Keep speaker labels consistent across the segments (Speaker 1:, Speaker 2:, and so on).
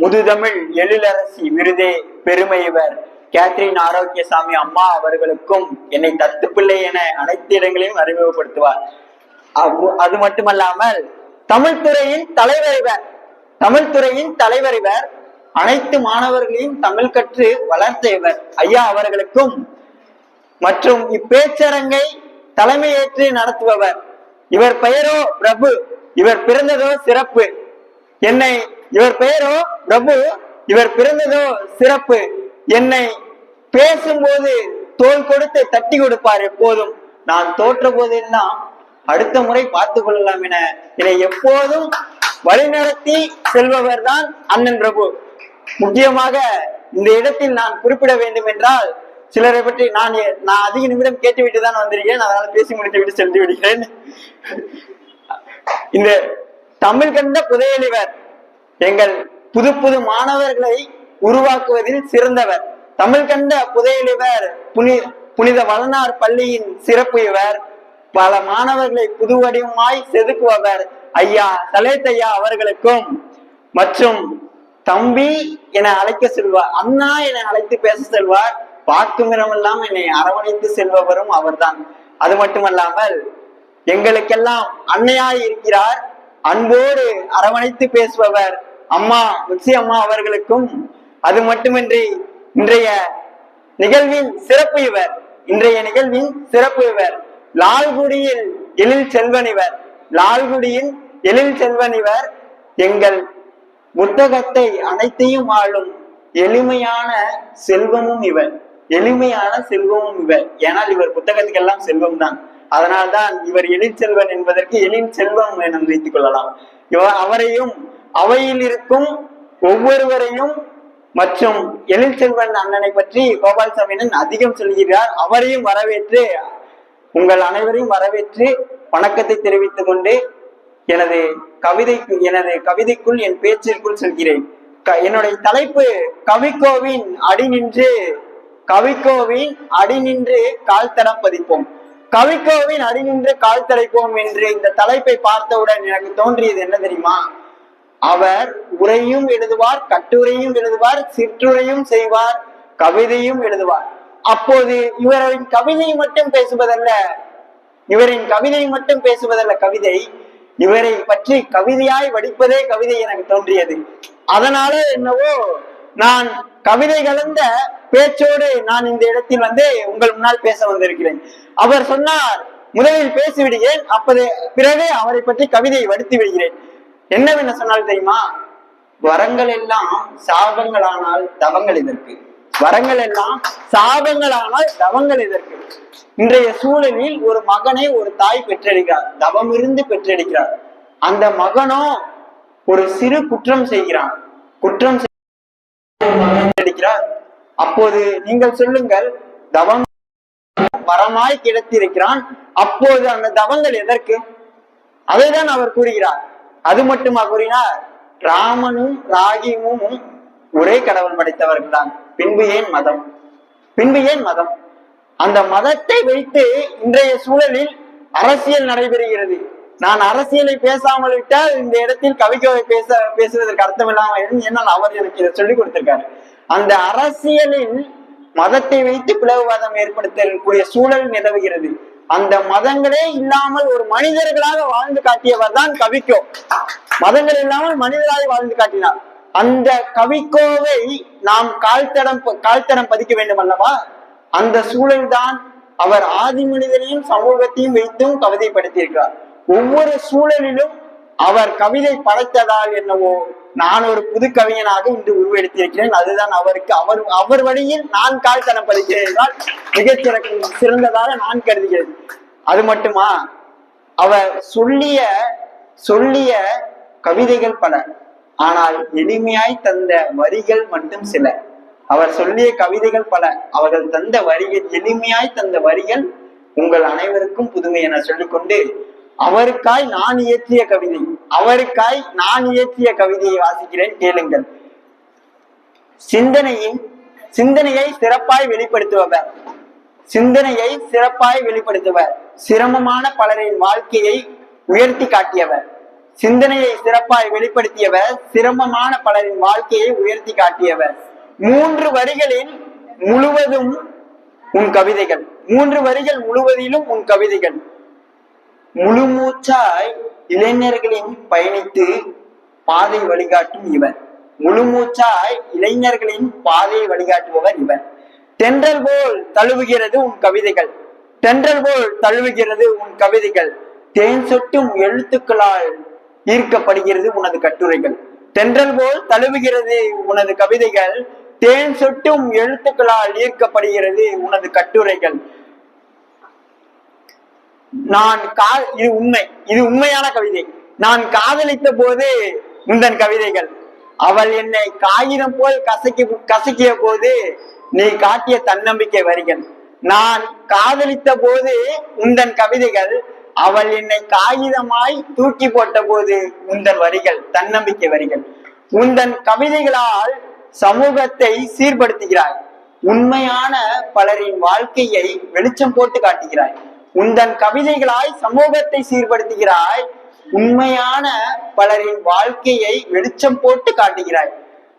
Speaker 1: முதுதமிழ் எழிலரசி விருதே பெருமையவர் கேத்ரின் ஆரோக்கியசாமி அம்மா அவர்களுக்கும் என்னை தத்து பிள்ளை என அனைத்து இடங்களையும் அறிமுகப்படுத்துவார். அது மட்டுமல்லாமல் தமிழ் துறையின் தலைவர் இவர். தமிழ் துறையின் தலைவர் இவர். அனைத்து மாணவர்களையும் தமிழ் கற்று வளர்த்த இவர். ஐயா அவர்களுக்கும் மற்றும் இப்பேச்சரங்கை தலைமையேற்று நடத்துபவர். இவர் பெயரோ பிரபு. இவர் பிறந்ததோ சிறப்பு. என்னை இவர் பெயரோ பிரபு இவர் பிறந்ததோ சிறப்பு. என்னை பேசும்போது தோல் கொடுத்து தட்டி கொடுப்பார் எப்போதும். நான் தோற்ற போதெல்லாம் அடுத்த முறை பார்த்து கொள்ளலாம் என என்னை எப்போதும் வழிநடத்தி செல்பவர் தான் அண்ணன் பிரபு. முக்கியமாக இந்த இடத்தில் நான் குறிப்பிட வேண்டும் என்றால் சிலரை பற்றி நான் நான் அதிக நிமிடம் கேட்டுவிட்டு தான் வந்திருக்கேன் அதனால பேசி முடித்து விட்டு சென்று விடுகிறேன். இந்த தமிழ் கண்ட புதையலிவர். எங்கள் புது புது மாணவர்களை உருவாக்குவதில் சிறந்தவர். தமிழ் கண்ட புதையலிவர் புனி புனித வளனார் பள்ளியின் சிறப்பு இவர். பல மாணவர்களை புது வடிவமாய் செதுக்குபவர் ஐயா சலேத்தையா அவர்களுக்கும். மற்றும் தம்பி என அழைக்க செல்வார் அண்ணா என அழைத்து பேச செல்வார் பார்க்கும் இடமெல்லாம் என்னை அரவணைத்து செல்பவரும் அவர்தான். அது மட்டுமல்லாமல் எங்களுக்கெல்லாம் அன்னையாய் இருக்கிறார் அன்போடு அரவணைத்து பேசுபவர் அம்மா மிக்சி அம்மா அவர்களுக்கும் அது மட்டுமின்றி இன்றைய நிகழ்வின் சிறப்பு இவர். இன்றைய நிகழ்வின் சிறப்பு இவர். லால்குடியில் எழில் செல்வன் இவர். லால்குடியின் எழில் செல்வன் இவர். எங்கள் புத்தகத்தை அனைத்தையும் ஆளும் எளிமையான செல்வமும் இவர். எளிமையான செல்வமும் இவர். ஏனால் இவர் புத்தகத்துக்கெல்லாம் செல்வம் தான் அதனால்தான் இவர் எழிற்செல்வன் என்பதற்கு எழில் செல்வம் என வைத்துக் கொள்ளலாம். இவர் அவரையும் அவையில் இருக்கும் ஒவ்வொருவரையும் மற்றும் எழில் செல்வன் அண்ணனை பற்றி கோபால்சாமியன் அதிகம் சொல்கிறார். அவரையும் வரவேற்று உங்கள் அனைவரையும் வரவேற்று வணக்கத்தை தெரிவித்துக் கொண்டு எனது கவிதைக்கு எனது கவிதைக்குள் என் பேச்சிற்குள் சொல்கிறேன். க- என்னுடைய தலைப்பு கவிக்கோவின் அடி நின்று கவிக்கோவின் அடி நின்று கால் தடம் பதிப்போம். கவிக்கோவின் அடி நின்று கால் தடைப்போம் என்று இந்த தலைப்பை பார்த்தவுடன் எனக்கு தோன்றியது என்ன தெரியுமா? அவர் உரையும் எழுதுவார் கட்டுரையும் எழுதுவார் சிற்றுரையும் செய்வார் கவிதையும் எழுதுவார். அப்போது இவரின் கவிதை மட்டும் பேசுவதல்ல இவரின் கவிதை மட்டும் பேசுவதல்ல கவிதை இவரை பற்றி கவிதையாய் வடிப்பதே கவிதை எனக்கு தோன்றியது. அதனால என்னவோ நான் கவிதை கலந்த பேச்சோடு நான் இந்த இடத்தில் வந்து உங்கள் முன்னால் பேச வந்திருக்கிறேன். அவர் சொன்னார் முதலில் பேசிவிடுகிறேன் அப்போது பிறகு அவரை பற்றி கவிதையை வடித்து விடுகிறேன். என்னவென்ன சொன்னால் தெரியுமா? வரங்கள் எல்லாம் சாபங்களானால் தவங்கள் இதற்கு. வரங்கள் எல்லாம் சாபங்களானால் தவங்கள் இதற்கு. இன்றைய சூழலில் ஒரு மகனை ஒரு தாய் பெற்றெடுக்கிறார். தவம் இருந்து பெற்றெடுக்கிறார். அந்த மகனோ ஒரு சிறு குற்றம் செய்கிறான். குற்றம் பெற்றெடுக்கிறார் அப்போது நீங்கள் சொல்லுங்கள் தவம் வரமாய் கிடைத்திருக்கிறான். அப்போது அந்த தவங்கள் எதற்கு? அதைதான் அவர் கூறுகிறார். அது மட்டுமா கூறினார்? ராமனும் ராகிமும் ஒரே கடவுள் படைத்தவர்கள்தான் பின்பு ஏன் மதம்? பின்பு ஏன் மதம்? அந்த மதத்தை வைத்து இன்றைய சூழலில் அரசியல் நடைபெறுகிறது. நான் அரசியலை பேசாமல் விட்டால் இந்த இடத்தில் கவிக்கவை பேச பேசுவதற்கு அர்த்தம் இல்லாமல் என்னால் அவர் எனக்கு இதை சொல்லிக் கொடுத்திருக்காரு. அந்த அரசியலில் மதத்தை வைத்து பிளவுவாதம் ஏற்படுத்தக்கூடிய சூழல் நிலவுகிறது. அந்த மதங்களே இல்லாமல் ஒரு மனிதர்களாக வாழ்ந்து காட்டியவர் தான் கவிக்கோ. மதங்கள் இல்லாமல் மனிதராக வாழ்ந்து காட்டினார். அந்த கவிக்கோவை நாம் கால்தடம் கால்தடம் பதிக்க வேண்டும் அல்லவா? அந்த சூழல் தான் அவர் ஆதி மனிதனையும் சமூகத்தையும் வைத்தும் கவிதைப்படுத்தியிருக்கிறார். ஒவ்வொரு சூழலிலும் அவர் கவிதை படைத்ததால் என்னவோ நான் ஒரு புது கவிஞனாக இன்று உருவெடுத்திருக்கிறேன். அதுதான் அவருக்கு அவர் அவர் வழியில் நான் கால்தடம் பதிக்கிறேன் என்றால் மிகச் சிறந்ததாக நான் கருதுகிறேன் அது மட்டுமா? அவர் சொல்லிய சொல்லிய கவிதைகள் பல. ஆனால் எளிமையாய் தந்த வரிகள் மட்டும் சில. அவர் சொல்லிய கவிதைகள் பல. அவர்கள் தந்த வரிகள் எளிமையாய் தந்த வரிகள் உங்கள் அனைவருக்கும் புதுமை என சொல்லிக்கொண்டு அவருக்காய் நான் இயற்றிய கவிதை. அவருக்காய் நான் இயற்றிய கவிதையை வாசிக்கிறேன் கேளுங்கள். சிந்தனையின் சிந்தனையை சிறப்பாய் வெளிப்படுத்துபவர். சிந்தனையை சிறப்பாய் வெளிப்படுத்துவர் சிரமமான பலரின் வாழ்க்கையை உயர்த்தி காட்டியவர். சிந்தனையை சிறப்பாய் வெளிப்படுத்தியவர் சிரமமான பலரின் வாழ்க்கையை உயர்த்தி காட்டியவர். மூன்று வரிகளில் முழுவதும் உன் கவிதைகள். மூன்று வரிகள் முழுவதிலும் உன் கவிதைகள். முழுமூச்சாய் இளைஞர்களின் பயணித்து பாதை வழிகாட்டும் இவர். முழுமூச்சாய் இளைஞர்களின் பாதையை வழிகாட்டுபவர் இவர். தென்றல் போல் தழுவுகிறது உன் கவிதைகள். தென்றல் போல் தழுவுகிறது உன் கவிதைகள். தேன் சொட்டும் எழுத்துக்களால் ஈர்க்கப்படுகிறது உனது கட்டுரைகள். தென்றல் போல் தழுவுகிறது உனது கவிதைகள். தேன் சொட்டும் எழுத்துக்களால் ஈர்க்கப்படுகிறது உனது கட்டுரைகள். நான் கா இது உண்மை. இது உண்மையான கவிதை. நான் காதலித்த போது உந்தன் கவிதைகள். அவள் என்னை காகிதம் போல் கசக்கி கசக்கிய போது நீ காட்டிய தன்னம்பிக்கை வரிகள் நான் காதலித்த போது உந்தன் கவிதைகள். அவள் என்னை காகிதமாய் தூக்கி போட்ட போது உந்தன் வரிகள் தன்னம்பிக்கை வரிகள். உந்தன் கவிதைகளால் சமூகத்தை சீர்படுத்துகிறாய். உண்மையான பலரின் வாழ்க்கையை வெளிச்சம் போட்டு காட்டுகிறாய். உந்தன் கவிதைகளாய் சமூகத்தை சீர்படுத்துகிறாய். உண்மையான பலரின் வாழ்க்கையை வெளிச்சம் போட்டு காட்டுகிறாய்.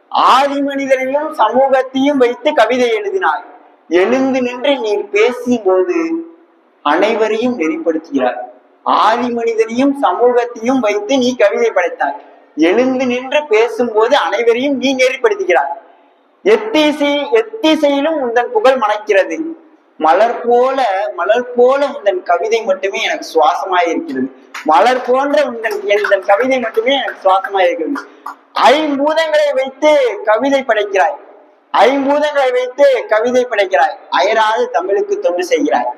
Speaker 1: ஆதி மனிதரையும் சமூகத்தையும் வைத்து கவிதை எழுதினாய். எழுந்து நின்று நீ பேசும்போது அனைவரையும் நெறிப்படுத்துகிறாய். ஆதி மனிதனையும் சமூகத்தையும் வைத்து நீ கவிதை படைத்தாய். எழுந்து நின்று பேசும்போது அனைவரையும் நீ நெறிப்படுத்துகிறாய். எத்திசை எத்திசையிலும் உந்தன் புகழ் மணக்கிறது. மலர் போல மலர் போல உந்தன் கவிதை மட்டுமே எனக்கு சுவாசமாய் இருக்கிறது. மலர் போன்ற உந்தன் என் கவிதை மட்டுமே எனக்கு சுவாசமாய் இருக்கிறது. ஐம்பூதங்களை வைத்து கவிதை படைக்கிறாய். ஐம்பூதங்களை வைத்து கவிதை படைக்கிறாய். அயராது தமிழுக்கு தொண்டு செய்கிறாய்.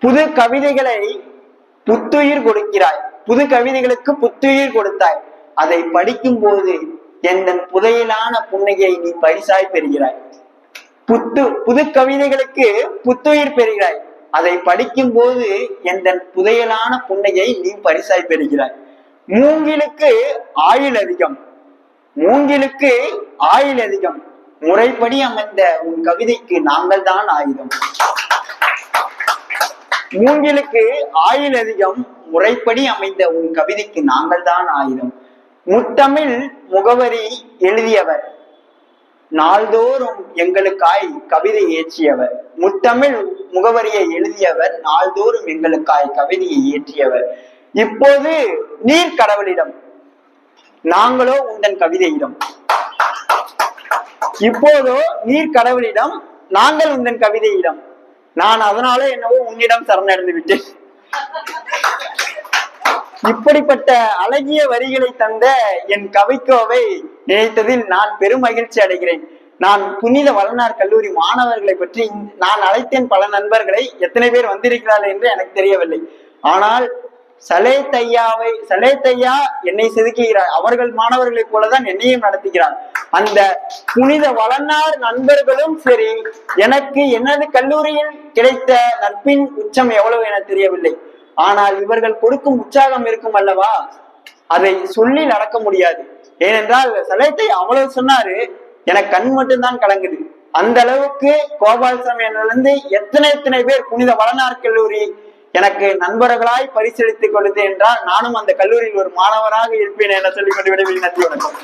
Speaker 1: புது கவிதைகளை புத்துயிர் கொடுக்கிறாய். புது கவிதைகளுக்கு புத்துயிர் கொடுத்தாய். அதை படிக்கும் போது எந்தன் புதையலான புன்னகையை நீ பரிசாய் பெறுகிறாய். புத்து புது கவிதைகளுக்கு புத்துயிர் பெறுகிறாய். அதை படிக்கும் போது எந்தன் புதையலான புன்னையை நீ பரிசாய் பெறுகிறாய். மூங்கிலுக்கு ஆயுள் அதிகம். மூங்கிலுக்கு ஆயுள் அதிகம். முறைப்படி அமைந்த உன் கவிதைக்கு நாங்கள் தான் ஆயுதம். மூங்கிலுக்கு ஆயுள் அதிகம். முறைப்படி அமைந்த உன் கவிதைக்கு நாங்கள் தான் ஆயுதம். முத்தமிழ் முகவரி எழுதியவர். நாள்தோறும் எங்களுக்காய் கவிதை ஏற்றியவர். முத்தமிழ் முகவரியை எழுதியவர் நாள்தோறும் எங்களுக்காய் கவிதையை ஏற்றியவர். இப்போது நீர் கடவுளிடம் நாங்களோ உந்தன் கவிதையிடம். இப்போதோ நீர் கடவுளிடம் நாங்கள் உந்தன் கவிதையிடம். நான் அதனால என்னவோ உன்னிடம் சரணடைந்து விட்டேன். இப்படிப்பட்ட அழகிய வரிகளை தந்த என் கவிக்கோவை நினைத்ததில் நான் பெரும் மகிழ்ச்சி அடைகிறேன். நான் புனித வளனார் கல்லூரி மாணவர்களை பற்றி நான் அழைத்தேன் பல நண்பர்களை. எத்தனை பேர் வந்திருக்கிறார்கள் என்று எனக்கு தெரியவில்லை. ஆனால் சலே ஐயாவை சலேத் ஐயா என்னை செதுக்குகிறார். அவர்கள் மாணவர்களைப் போலதான் என்னையும் நடத்துகிறார். அந்த புனித வளனார் நண்பர்களும் சரி எனக்கு எனது கல்லூரியில் கிடைத்த நட்பின் உச்சம் எவ்வளவு என தெரியவில்லை. ஆனால் இவர்கள் கொடுக்கும் உற்சாகம் இருக்கும் அல்லவா? அதை சொல்லி நடக்க முடியாது. ஏனென்றால் சலேத்தை அவ்வளவு சொன்னாரு எனக்கு கண் மட்டும்தான் கலங்குது. அந்த அளவுக்கு கோபாலசாமி இருந்து எத்தனை எத்தனை பேர் புனித வளனார் கல்லூரி எனக்கு நண்பர்களாய் பரிசளித்துக் கொடுத்து என்றால் நானும் அந்த கல்லூரியில் ஒரு மாணவராக இருப்பேன் என சொல்லிக்கொண்டு கொண்டு விடுவேன் நன்றி வணக்கம்.